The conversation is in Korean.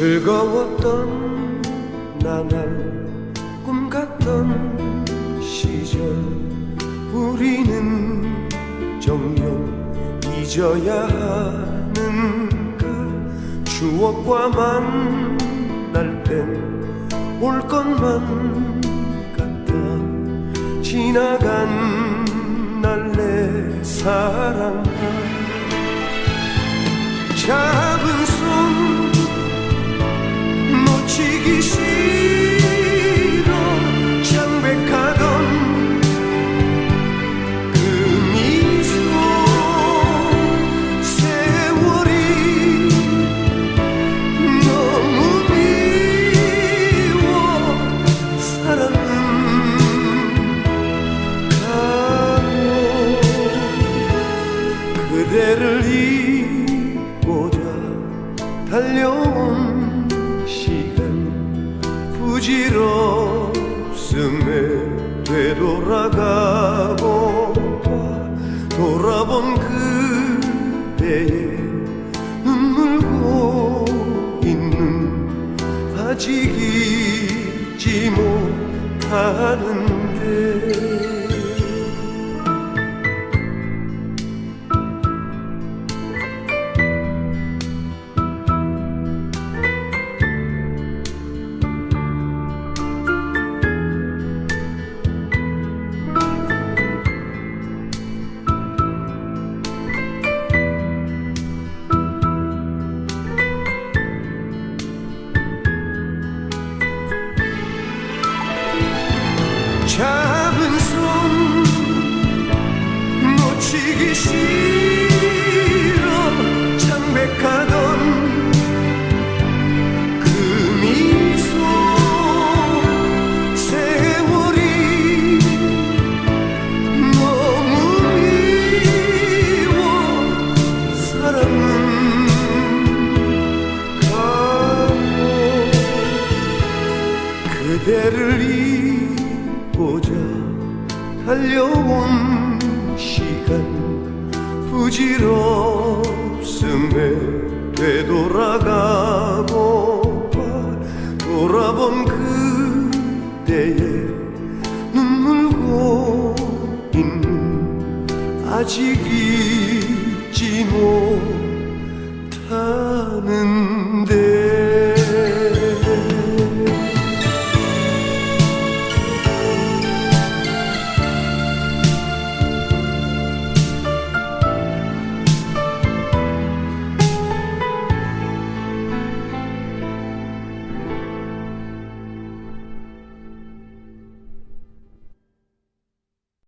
즐거웠던 나날 꿈 같던 시절 우리는 정녕 잊어야 하는가? 추억과 만날 땐 올 것만 같아. 지나간 날 내 사랑 그 그대를 잊고자 달려온 시 간 부질없음에 되돌아가고 봐 돌아본 그대의 눈물고 있는 아직 잊지 못하는데 잡은 손 놓치기 싫어 창백하던 그 미소 세월이 너무 미워 사랑은 가고 그대를 잊고자 달려온 시간 부질없음에 되돌아가고 봐. 돌아본 그대의 눈물고 있는 아직 잊지